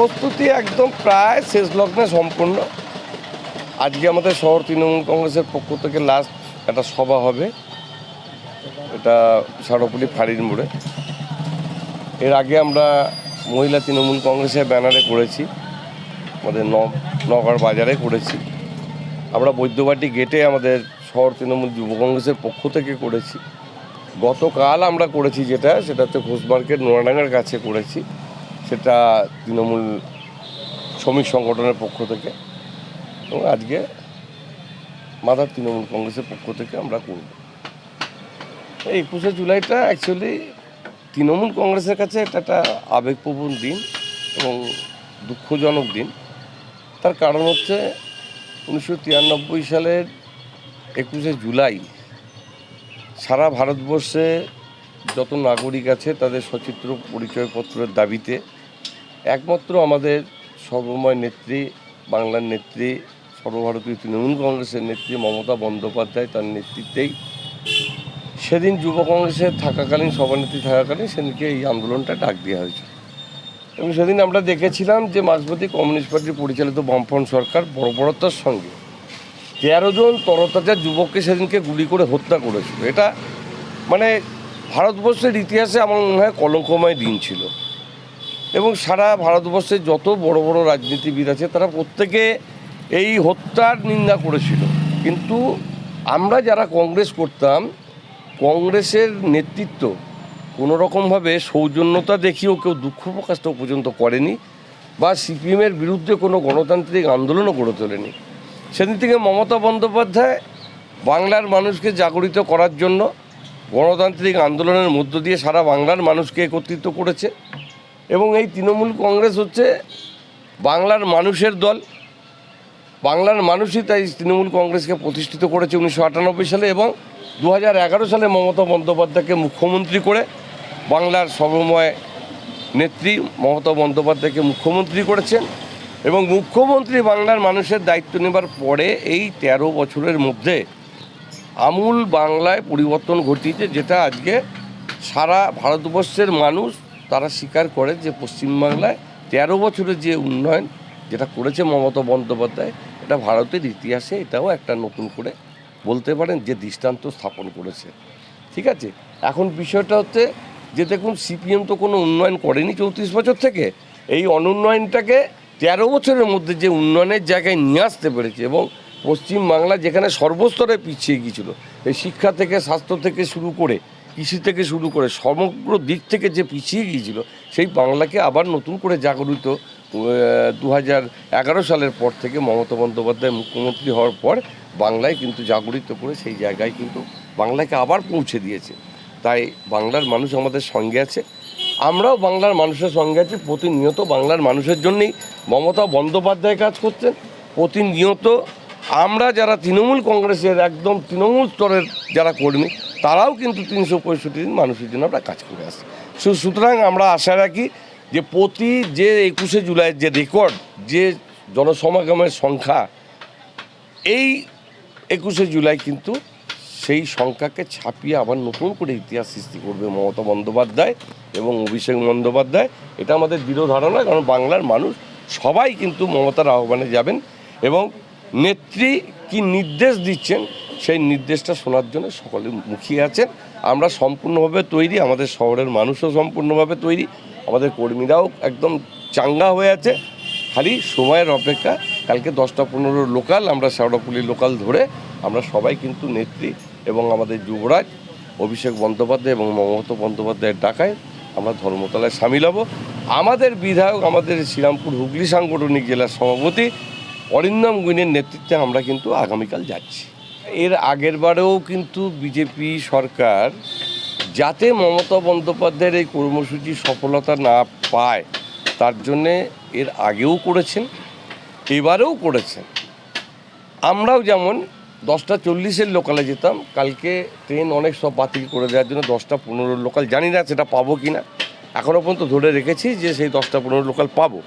প্রস্তুতি একদম প্রায় শেষ লগ্নে সম্পূর্ণ। আজকে আমাদের শহর তৃণমূল কংগ্রেসের পক্ষ থেকে লাস্ট একটা সভা হবে। এটা সারপুলি ফাঁড়ির মোড়ে। এর আগে আমরা মহিলা তৃণমূল কংগ্রেসের ব্যানারে করেছি। আমাদের নগর বাজারে করেছি। আমরা বৈদ্যবাটি গেটে আমাদের শহর তৃণমূল যুব কংগ্রেসের পক্ষ থেকে করেছি। গতকাল আমরা করেছি যেটা, সেটা হচ্ছে ঘোষ মার্কেট নোয়াডাঙ্গার কাছে করেছি। সেটা তৃণমূল শ্রমিক সংগঠনের পক্ষ থেকে এবং আজকে মাদার তৃণমূল কংগ্রেসের পক্ষ থেকে আমরা করব। এই একুশে জুলাইটা অ্যাকচুয়ালি তৃণমূল কংগ্রেসের কাছে এটা একটা আবেগপ্রবণ দিন এবং দুঃখজনক দিন। তার কারণ হচ্ছে উনিশশো তিরানব্বই সালের একুশে জুলাই সারা ভারতবর্ষে যত নাগরিক আছে তাদের সচিত্র পরিচয়পত্রের দাবিতে একমাত্র আমাদের সর্বময় নেত্রী, বাংলার নেত্রী, সর্বভারতীয় তৃণমূল কংগ্রেসের নেত্রী মমতা বন্দ্যোপাধ্যায় তার নেতৃত্বেই। সেদিন যুব কংগ্রেসে থাকাকালীন, সভানেত্রী থাকাকালীন সেদিনকে এই আন্দোলনটা ডাক দেওয়া হয়েছে। এবং সেদিন আমরা দেখেছিলাম যে মার্ক্সবাদী কমিউনিস্ট পার্টি পরিচালিত বামফ্রন্ট সরকার বর্বরতার সঙ্গে তেরো জন তরতাজা যুবককে সেদিনকে গুলি করে হত্যা করেছিল। এটা মানে ভারতবর্ষের ইতিহাসে আমার মনে হয় কলঙ্কময় দিন ছিল। এবং সারা ভারতবর্ষে যত বড় বড় রাজনীতিবিদ আছে, তারা প্রত্যেকে এই হত্যার নিন্দা করেছিল। কিন্তু আমরা যারা কংগ্রেস করতাম, কংগ্রেসের নেতৃত্ব কোনো রকমভাবে সৌজন্যতা দেখিয়েও কেউ দুঃখ প্রকাশটাও পর্যন্ত করেনি বা সিপিএমের বিরুদ্ধে কোনো গণতান্ত্রিক আন্দোলনও গড়ে তোলেনি। সেদিন থেকে মমতা বন্দ্যোপাধ্যায় বাংলার মানুষকে জাগরিত করার জন্য গণতান্ত্রিক আন্দোলনের মধ্য দিয়ে সারা বাংলার মানুষকে একত্রিত করেছে। এবং এই তৃণমূল কংগ্রেস হচ্ছে বাংলার মানুষের দল। বাংলার মানুষই তাই তৃণমূল কংগ্রেসকে প্রতিষ্ঠিত করেছে উনিশশো আটানব্বই সালে এবং দু সালে মমতা বন্দ্যোপাধ্যায়কে মুখ্যমন্ত্রী করে বাংলার সর্বময় নেত্রী মমতা বন্দ্যোপাধ্যায়কে মুখ্যমন্ত্রী করেছেন এবং মুখ্যমন্ত্রী বাংলার মানুষের দায়িত্ব নেবার পরে এই তেরো বছরের মধ্যে আমূল বাংলায় পরিবর্তন ঘটিয়েছে, যেটা আজকে সারা ভারতবর্ষের মানুষ তারা স্বীকার করে যে পশ্চিমবাংলায় তেরো বছরের যে উন্নয়ন যেটা করেছে মমতা বন্দ্যোপাধ্যায়, এটা ভারতের ইতিহাসে এটাও একটা নতুন করে বলতে পারেন যে দৃষ্টান্ত স্থাপন করেছে। ঠিক আছে? এখন বিষয়টা হচ্ছে যে দেখুন, সিপিএম তো কোনো উন্নয়ন করেনি চৌত্রিশ বছর থেকে। এই অনুন্নয়নটাকে তেরো বছরের মধ্যে যে উন্নয়নের জায়গায় নিয়ে আসতে পেরেছে এবং পশ্চিম বাংলা যেখানে সর্বস্তরে পিছিয়ে গিয়েছিল, এই শিক্ষা থেকে, স্বাস্থ্য থেকে শুরু করে কৃষি থেকে শুরু করে সমগ্র দিক থেকে যে পিছিয়ে গিয়েছিল, সেই বাংলাকে আবার নতুন করে জাগরিত দু হাজার এগারো সালের পর থেকে মমতা বন্দ্যোপাধ্যায় মুখ্যমন্ত্রী হওয়ার পর বাংলায় কিন্তু জাগরিত করে সেই জায়গায় কিন্তু বাংলাকে আবার পৌঁছে দিয়েছে। তাই বাংলার মানুষ আমাদের সঙ্গে আছে। আমরাও বাংলার মানুষের সঙ্গে আছি। প্রতিনিয়ত বাংলার মানুষের জন্যই মমতা বন্দ্যোপাধ্যায় কাজ করছেন। প্রতিনিয়ত আমরা যারা তৃণমূল কংগ্রেসের একদম তৃণমূল স্তরের যারা কর্মী তারাও কিন্তু তিনশো পঁয়ষট্টি দিন মানুষের জন্য আমরা কাজ করে আসছি। সুতরাং আমরা আশা রাখি যে প্রতি যে একুশে জুলাই যে রেকর্ড যে জনসমাগমের সংখ্যা, এই একুশে জুলাই কিন্তু সেই সংখ্যাকে ছাপিয়ে আবার নতুন করে ইতিহাস সৃষ্টি করবে মমতা বন্দ্যোপাধ্যায় এবং অভিষেক বন্দ্যোপাধ্যায়। এটা আমাদের দৃঢ় ধারণা, কারণ বাংলার মানুষ সবাই কিন্তু মমতার আহ্বানে যাবেন এবং নেত্রী কি নির্দেশ দিচ্ছেন সেই নির্দেশটা শোনার জন্য সকলে মুখিয়ে আছেন। আমরা সম্পূর্ণভাবে তৈরি, আমাদের শহরের মানুষও সম্পূর্ণভাবে তৈরি, আমাদের কর্মীরাও একদম চাঙ্গা হয়ে আছে। খালি সময়ের অপেক্ষা, কালকে দশটা পনেরো লোকাল, আমরা শেওড়াপুলি লোকাল ধরে আমরা সবাই কিন্তু নেত্রী এবং আমাদের যুবরাজ, অভিষেক বন্দ্যোপাধ্যায় এবং মমতা বন্দ্যোপাধ্যায়ের ডাকায় আমরা ধর্মতলায় সামিল হব। আমাদের বিধায়ক, আমাদের শ্রীরামপুর হুগলি সাংগঠনিক জেলার সভাপতি অরিন্দম গুইনের নেতৃত্বে আমরা কিন্তু আগামীকাল যাচ্ছি। এর আগের বারেও কিন্তু বিজেপি সরকার যাতে মমতা বন্দ্যোপাধ্যায়ের এই কর্মসূচি সফলতা না পায়, তার জন্যে এর আগেও করেছেন, এবারেও করেছেন। আমরাও যেমন দশটা চল্লিশের লোকালে যেতাম, কালকে ট্রেন অনেক সব বাতিল করে দেওয়ার জন্য দশটা পনেরো লোকাল, জানি না সেটা পাবো কি না এখনও পর্যন্ত ধরে রেখেছি যে সেই দশটা পনেরো লোকাল পাবো।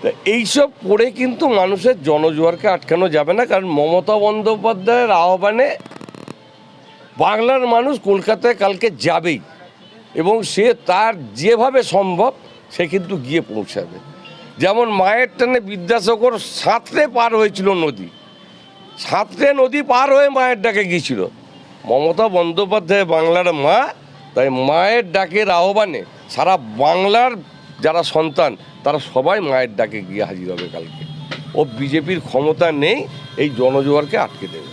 তা এইসব করে কিন্তু মানুষের জনজোয়ারকে আটকানো যাবে না, কারণ মমতা বন্দ্যোপাধ্যায়ের আহ্বানে বাংলার মানুষ কলকাতায় কালকে যাবেই এবং সে তার যেভাবে সম্ভব সে কিন্তু গিয়ে পৌঁছাবে। যেমন মায়ের টানে বিদ্যাসাগর সাঁতরে পার হয়েছিল নদী, সাঁতরে নদী পার হয়ে মায়ের ডাকে গিয়েছিল। মমতা বন্দ্যোপাধ্যায় বাংলার মা, তাই মায়ের ডাকের আহ্বানে সারা বাংলার যারা সন্তান, তারা সবাই মায়ের ডাকে গিয়ে হাজির হবে কালকে। ও বিজেপির ক্ষমতা নেই, এই জনজোয়ারকে আটকে দেবে।